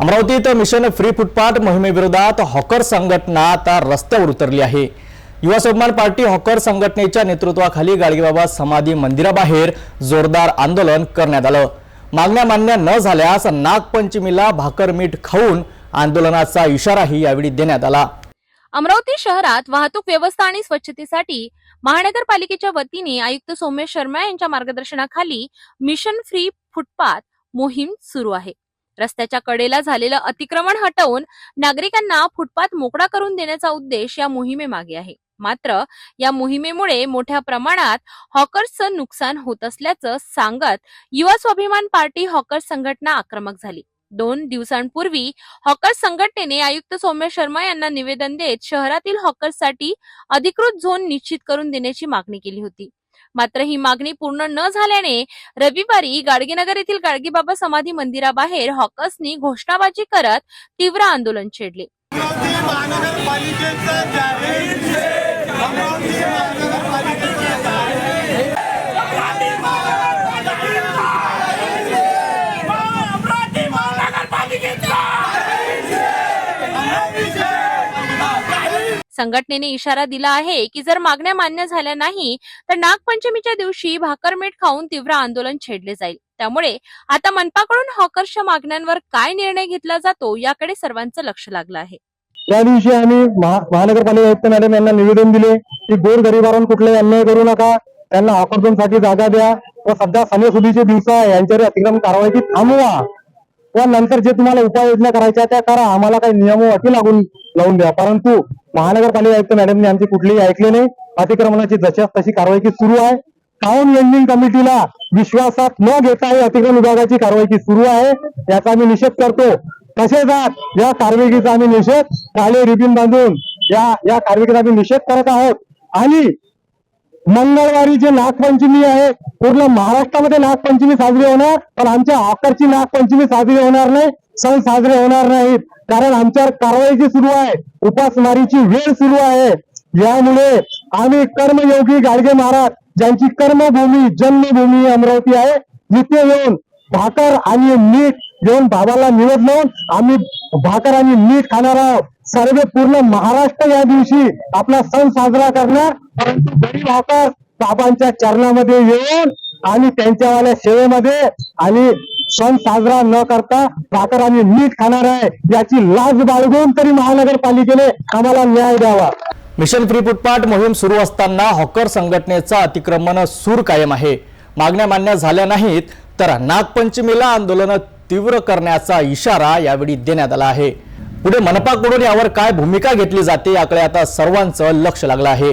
अमरावतीत mission free footpath मोहिमेविरोधात hawker संघटना आता रस्त्यावर उतरली आहे. युवा स्वाभिमान पार्टी हॉकर संघटनेच्या नेतृत्वाखाली गाडगेबाबा समाधी मंदिराबाहेर जोरदार आंदोलन करण्यात आलं. मागण्या मान्य न झाल्यास नागपंचमीला भाकर मीठ खाऊन आंदोलनाचा इशाराही यावेळी देण्यात आला. अमरावती शहरात वाहतूक व्यवस्था आणि स्वच्छतेसाठी महानगरपालिकेच्या वतीने आयुक्त सोमेश शर्मा यांच्या मार्गदर्शनाखाली मिशन फ्री फुटपाथ मोहीम सुरू आहे. रस्त्याच्या कडेला झालेलं अतिक्रमण हटवून नागरिकांना फुटपाथ मोकळा करून देण्याचा उद्देश या मोहिमेमागे आहे. मात्र या मोहिमेमुळे मोठ्या प्रमाणात हॉकर्सचं नुकसान होत असल्याचं सांगत युवा स्वाभिमान पार्टी हॉकर संघटना आक्रमक झाली. दोन दिवसांपूर्वी हॉकर्स संघटनेने आयुक्त सौम्य शर्मा यांना निवेदन देत शहरातील हॉकर्ससाठी अधिकृत झोन निश्चित करून देण्याची मागणी केली होती. मात्र ही मागणी पूर्ण न झाल्याने रविवारी गाडगेनगर येथील गाडगेबाबा समाधी मंदिराबाहेर हॉकर्सनी घोषणाबाजी करत तीव्र आंदोलन छेडले Yeah! संघटनेने इशारा दिला आहे की जर मागण्या मान्य झाल्या नाही तर नागपंचमीच्या दिवशी भाकरमेट खाऊन तीव्र आंदोलन छेडले जाईल. त्यामुळे आता मनपाकडून हॉकर्सच्या मागण्यांवर काय निर्णय घेतला जातो याकडे सर्वांचं लक्ष लागलं आहे. त्या दिवशी आम्ही महानगरपालिका आयुक्त मॅडम यांना निवेदन दिले की गोर गरिबांवर कुठलाही अन्याय करू नका त्यांना ऑकर्जन जागा द्या व सध्या सणासुदीचे दिवस आहे यांच्यावर अतिक्रम कारवाई थांबवा. व नंतर जे तुम्हाला उपाययोजना करायच्या त्या करा आम्हाला काही नियम अटी लागून लावून द्या. परंतु महानगरपालिका आयुक्त मॅडमने आमची कुठलीही ऐकले नाही. अतिक्रमणाची जशास तशी कारवाई सुरू आहे. टाउन एंडिंग कमिटीला विश्वासात न घेता ही अतिक्रमण विभागाची कारवाई सुरू आहे. याचा आम्ही निषेध करतो. तसेच आज या कारवाईचा आम्ही निषेध काले रिबीन बांधून या या कारवाईचा आम्ही निषेध करत आहोत. आणि मंगळवारी जे नागपंचमी आहे पूर्ण महाराष्ट्रामध्ये नागपंचमी साजरी होणार पण आमच्या आकरची नागपंचमी साजरी होणार नाही सण साजरे होणार नाहीत. कारण आमच्यावर कारवाईची सुरू आहे उपासमारीची वेळ सुरू आहे. यामुळे आम्ही कर्मयोगी गाडगे महाराज ज्यांची कर्मभूमी जन्मभूमी अमरावती आहे तिथे येऊन भाकर आणि मीठ घेऊन बाबाला मिळत लावून आम्ही भाकर आणि मीठ खाणार आहोत. सर्व पूर्ण महाराष्ट्र या दिवशी आपला सण साजरा करणार. परंतु गरीब भाकर बाबांच्या चरणामध्ये येऊन आणि त्यांच्यावाल्या सेवेमध्ये आणि सण साजरा न करता भाकर आणि मीठ खाणार आहे. याची लाज बाळगून तरी महानगरपालिकेने आम्हाला न्याय द्यावा. मिशन फ्री फुटपाट मोहीम सुरू असताना हॉकर संघटनेचा अतिक्रमण सूर कायम आहे. मागण्या मान्य झाल्या नाहीत तर नागपंचमीला आंदोलन तीव्र करण्याचा इशारा यावेळी देण्यात आला आहे. पुढे मनपाकडून यावर काय भूमिका घेतली जाते याकडे आता सर्वांचं लक्ष लागलं आहे.